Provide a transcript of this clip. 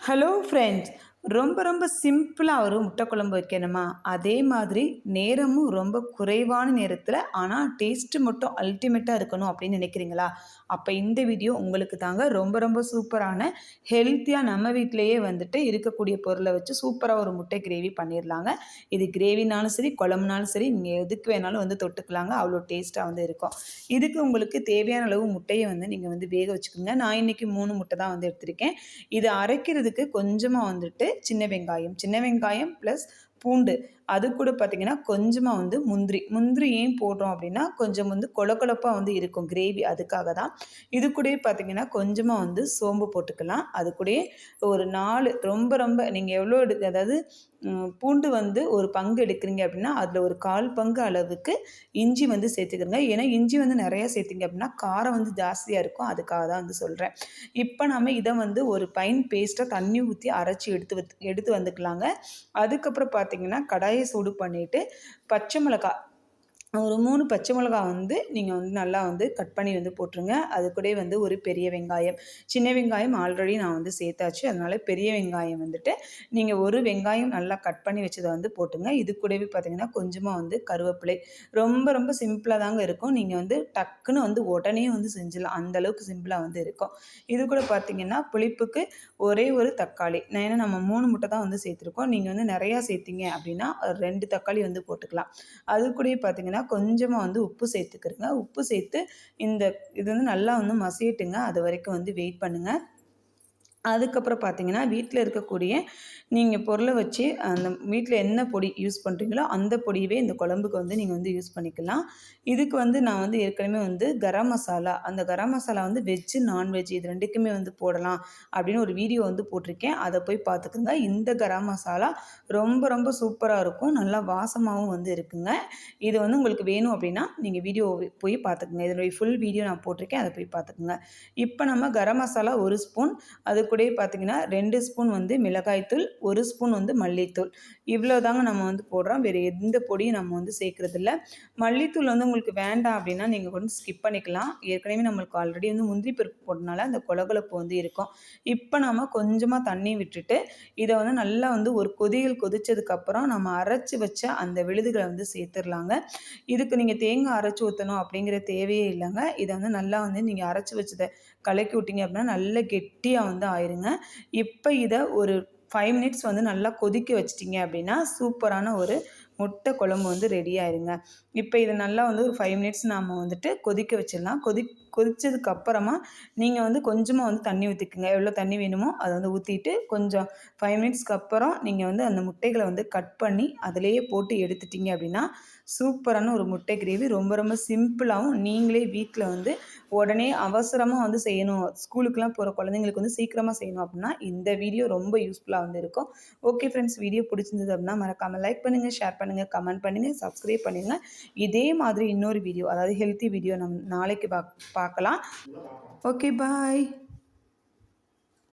Hello friends ரொம்ப ரொம்ப சிம்பிளாக ஒரு முட்டை குழம்பு வைக்கணுமா? அதே மாதிரி நேரமும் ரொம்ப குறைவான நேரத்தில் ஆனால் டேஸ்ட்டு மட்டும் அல்டிமேட்டாக இருக்கணும் அப்படின்னு நினைக்கிறீங்களா? அப்போ இந்த வீடியோ உங்களுக்கு தாங்க ரொம்ப ரொம்ப சூப்பரான ஹெல்த்தியாக நம்ம வீட்டிலையே வந்துட்டு இருக்கக்கூடிய பொருளை வச்சு சூப்பராக ஒரு முட்டை கிரேவி பண்ணிடலாங்க இது கிரேவினாலும் சரி குழம்புனாலும் சரி நீங்கள் எதுக்கு வேணாலும் வந்து தொட்டுக்கலாங்க. அவ்வளோ டேஸ்ட்டாக வந்து இருக்கும். இதுக்கு உங்களுக்கு தேவையான அளவு முட்டையை வந்து நீங்கள் வந்து வேக வச்சுக்கோங்க. நான் இன்றைக்கி மூணு முட்டை தான் வந்து எடுத்திருக்கேன். இது அரைக்கிறதுக்கு கொஞ்சமாக வந்துட்டு சின்ன வெங்காயம். சின்ன வெங்காயம் ப்ளஸ் பூண்டு. அது கூட பார்த்திங்கன்னா கொஞ்சமாக வந்து முந்திரி. முந்திரி ஏன் போடுறோம் அப்படின்னா கொஞ்சம் வந்து கொல கொலப்பாக வந்து இருக்கும் கிரேவி. அதுக்காக தான். இது கூட பார்த்திங்கன்னா கொஞ்சமாக வந்து சோம்பு போட்டுக்கலாம். அது கூட ஒரு நாலு ரொம்ப ரொம்ப நீங்கள் எவ்வளோ எடு அதாவது பூண்டு வந்து ஒரு பங்கு எடுக்கிறீங்க அப்படின்னா அதில் ஒரு கால் பங்கு அளவுக்கு இஞ்சி வந்து சேர்த்துக்கிறங்க. ஏன்னா இஞ்சி வந்து நிறையா சேர்த்திங்க அப்படின்னா காரம் வந்து ஜாஸ்தியாக இருக்கும். அதுக்காக தான் வந்து சொல்கிறேன் இப்போ நம்ம இதை வந்து ஒரு பைன் பேஸ்ட்டாக தண்ணி ஊற்றி அரைச்சி எடுத்து எடுத்து வந்துக்கலாங்க. அதுக்கப்புறம் பார்த்திங்கன்னா கடாயை சூடு பண்ணிவிட்டு பச்சை மிளகாய் ஒரு மூணு பச்சை மிளகா வந்து நீங்கள் வந்து நல்லா வந்து கட் பண்ணி வந்து போட்டுருங்க. அது கூட வந்து ஒரு பெரிய வெங்காயம். சின்ன வெங்காயம் ஆல்ரெடி நான் வந்து சேர்த்தாச்சு. அதனால் பெரிய வெங்காயம் வந்துட்டு நீங்கள் ஒரு வெங்காயம் நல்லா கட் பண்ணி வச்சதை வந்து போட்டுங்க. இது கூடவே பார்த்தீங்கன்னா கொஞ்சமாக வந்து கருவேப்பிலை. ரொம்ப ரொம்ப சிம்பிளாக தாங்க இருக்கும். நீங்கள் வந்து டக்குன்னு வந்து உடனே வந்து செஞ்சிடலாம். அந்தளவுக்கு சிம்பிளாக வந்து இருக்கும். இது கூட பார்த்தீங்கன்னா புளிப்புக்கு ஒரே ஒரு தக்காளி. நான் ஏன்னா நம்ம மூணு முட்டை தான் வந்து சேர்த்துருக்கோம். நீங்கள் வந்து நிறையா சேர்த்திங்க அப்படின்னா ரெண்டு தக்காளி வந்து போட்டுக்கலாம். அது கூட பார்த்தீங்கன்னா பார்த்தீங்கன்னா கொஞ்சமாக வந்து உப்பு சேர்த்துக்கிறங்க உப்பு சேர்த்து இந்த இது வந்து நல்லா வந்து மசியட்டுங்க. அது வரைக்கும் வந்து வெயிட் பண்ணுங்கள் அதுக்கப்புறம் பார்த்தீங்கன்னா வீட்டில் இருக்கக்கூடிய நீங்கள் பொருளை வச்சு அந்த வீட்டில் என்ன பொடி யூஸ் பண்ணுறீங்களோ அந்த பொடியவே இந்த குழம்புக்கு வந்து நீங்கள் வந்து யூஸ் பண்ணிக்கலாம். இதுக்கு வந்து நான் வந்து ஏற்கனவே வந்து கரம் மசாலா அந்த கரம் மசாலா வந்து வெஜ்ஜு நான்வெஜ் இது ரெண்டுக்குமே வந்து போடலாம் அப்படின்னு ஒரு வீடியோ வந்து போட்டிருக்கேன். அதை போய் பார்த்துக்குங்க. இந்த கரம் மசாலா ரொம்ப ரொம்ப சூப்பராக இருக்கும். நல்லா வாசமாகவும் வந்து இருக்குங்க. இது வந்து உங்களுக்கு வேணும் அப்படின்னா நீங்கள் வீடியோ போய் பார்த்துக்குங்க. இதனுடைய ஃபுல் வீடியோ நான் போட்டிருக்கேன். அதை போய் பார்த்துக்குங்க. இப்போ நம்ம கரம் மசாலா ஒரு ஸ்பூன் அது கூட பார்த்தீங்கன்னா ரெண்டு ஸ்பூன் வந்து மிளகாய்த்தூள் ஒரு ஸ்பூன் வந்து மல்லித்தூள். இவ்வளோ தாங்க நம்ம வந்து போடுறோம். வேறு எந்த பொடியும் நம்ம வந்து சேர்க்குறதில்ல. மல்லித்தூள் வந்து உங்களுக்கு வேண்டாம் அப்படின்னா நீங்கள் வந்து ஸ்கிப் பண்ணிக்கலாம். ஏற்கனவே நம்மளுக்கு ஆல்ரெடி வந்து முந்திரி பருப்பு போட்டனால அந்த கொலகொலப்பு வந்து இருக்கும். இப்போ நம்ம கொஞ்சமாக தண்ணி விட்டுட்டு இதை வந்து நல்லா வந்து ஒரு கொதிகள் கொதிச்சதுக்கப்புறம் நம்ம அரைச்சி வச்ச அந்த விழுதுகளை வந்து சேர்த்துடலாங்க. இதுக்கு நீங்கள் தேங்காய் அரைச்சி ஊற்றணும் அப்படிங்கிற தேவையே இல்லைங்க. இதை வந்து நல்லா வந்து நீங்கள் அரைச்சி வச்சதை கலக்கி விட்டீங்க அப்படின்னா நல்ல கெட்டியாக வந்து ஆயிருங்க. இப்போ இதை ஒரு ஃபைவ் மினிட்ஸ் வந்து நல்லா கொதிக்க வச்சிட்டிங்க அப்படின்னா சூப்பரான ஒரு முட்டை குழம்பு வந்து ரெடி ஆயிருங்க. இப்போ இதை நல்லா வந்து ஒரு ஃபைவ் மினிட்ஸ் நாம் வந்துட்டு கொதிக்க வச்சிடலாம். கொதி கொதித்ததுக்கு அப்புறமா நீங்கள் வந்து கொஞ்சமாக வந்து தண்ணி ஊற்றிக்குங்க எவ்வளோ தண்ணி வேணுமோ அதை வந்து ஊற்றிட்டு கொஞ்சம் ஃபைவ் மினிட்ஸ்க்கு அப்புறம் நீங்கள் வந்து அந்த முட்டைகளை வந்து கட் பண்ணி அதிலேயே போட்டு எடுத்துட்டிங்க அப்படின்னா சூப்பரான ஒரு முட்டை கிரேவி ரொம்ப ரொம்ப சிம்பிளாகவும் நீங்களே வீட்டில் வந்து உடனே அவசரமாக வந்து செய்யணும். ஸ்கூலுக்குலாம் போகிற குழந்தைங்களுக்கு வந்து சீக்கிரமாக செய்யணும் அப்படின்னா இந்த வீடியோ ரொம்ப யூஸ்ஃபுல்லாக வந்து இருக்கும். ஓகே ஃப்ரெண்ட்ஸ் வீடியோ பிடிச்சிருந்தது அப்படின்னா மறக்காமல் லைக் பண்ணுங்கள் ஷேர் பண்ணுங்கள் கமெண்ட் பண்ணுங்கள் சப்ஸ்கிரைப் பண்ணுங்கள் இதே மாதிரி இன்னொரு வீடியோ அதாவது ஹெல்த்தி வீடியோ நம் நாளைக்கு பார்க்கலாம். Okay bye